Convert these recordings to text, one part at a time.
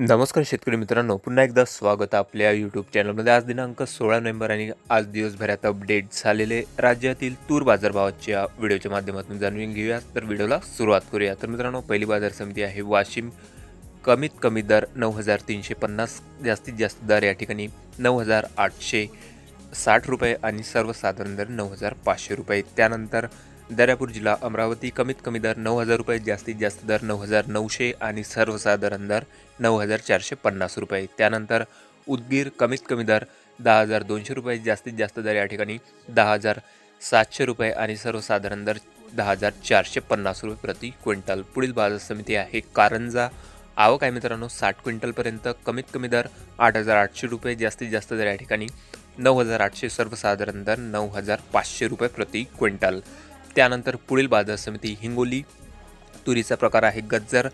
नमस्कार शेतकरी मित्रांनो पुन्हा एकदा स्वागत आपल्या यूट्यूब चॅनलमध्ये आज दिनांक सोळा नोव्हेंबर आणि आज दिवसभरात अपडेट झालेले राज्यातील तूर बाजारभावाच्या व्हिडिओच्या माध्यमातून जाणून घेऊया. तर व्हिडिओला सुरुवात करूया. तर मित्रांनो पहिली बाजार समिती आहे वाशिम. कमीत कमी दर नऊ हजार तीनशे पन्नास जास्तीत जास्त दर या ठिकाणी नऊ हजार आठशे साठ रुपये आणि सर्वसाधारण दर नऊ हजार पाचशे रुपये. त्यानंतर दर्यापूर जिल्हा अमरावती कमीत कमी दर नऊ हजार रुपये जास्तीत जास्त दर नऊ हजार नऊशे आणि सर्वसाधारण दर नऊ हजार चारशे पन्नास रुपये. त्यानंतर उदगीर कमीत कमी दर दहा हजार दोनशे रुपये जास्तीत जास्त दर या ठिकाणी दहा हजार सातशे रुपये आणि सर्वसाधारण दर दहा हजार चारशे पन्नास रुपये प्रति क्विंटल. पुढील बाजार समिती आहे कारंजा. आवक आहे मित्रांनो साठ क्विंटलपर्यंत कमीत कमी दर आठ हजार आठशे रुपये जास्तीत जास्त दर या ठिकाणी नऊ हजार आठशे सर्वसाधारण दर नऊ हजार पाचशे रुपये प्रति क्विंटल. त्यानंतर पुढील बाजार समिती हिंगोली. तुरीचा प्रकार आहे गज्जर.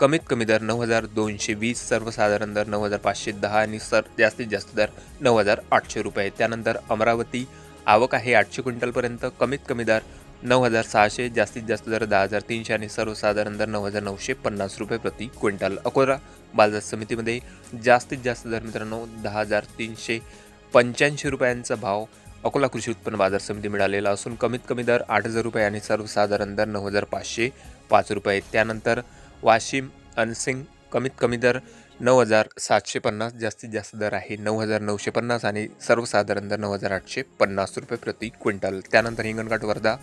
कमीत कमी दर नऊ हजार दोनशे वीस सर्वसाधारण दर नऊ हजार पाचशे दहा आणि सर जास्तीत जास्त दर नऊ हजार आठशे रुपये. त्यानंतर अमरावती आवक आहे आठशे क्विंटलपर्यंत. कमीत कमी दर नऊ हजार सहाशे जास्तीत जास्त दर दहा हजार तीनशे आणि सर्वसाधारण दर नऊ हजार नऊशे पन्नास रुपये प्रति क्विंटल. अकोला बाजार समितीमध्ये जास्तीत जास्त दर मित्रांनो दहा हजार तीनशे पंच्याऐंशी रुपयांचा भाव अकोला कृषी उत्पन्न बाजार समिती मिळालेला असून कमीत कमी दर आठ हजार रुपये आणि सर्वसाधारण दर नऊ हजार पाचशे पाच रुपये त्यानंतर वाशिम अनसिंग कमीत कमी दर नऊ हजार सातशे पन्नास जास्तीत जास्त दर आहे नऊ हजार नऊशे पन्नास आणि सर्वसाधारण दर नऊ हजार आठशे पन्नास रुपये प्रति क्विंटल. त्यानंतर हिंगणघाट वर्धा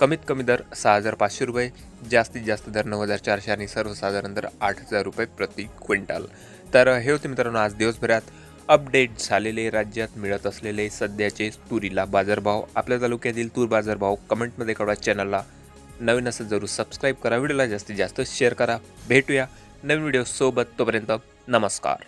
कमीत कमी दर सहा हजार पाचशे रुपये जास्तीत जास्त दर नऊ हजार चारशे आणि सर्वसाधारण दर आठ हजार रुपये प्रति क्विंटल. तर हे होते मित्रांनो आज दिवसभरात. अपडेट झालेले राज्यात मिळत असलेले सध्याचे तुरीला बाजारभाव. आपल्या तालुक्यातील तूर बाजारभाव कमेंटमध्ये कळवा. चॅनलला नवीन असेल जरूर सबस्क्राईब करा. व्हिडिओला जास्तीत जास्त शेअर करा. भेटूया नवीन व्हिडिओसोबत. तोपर्यंत नमस्कार.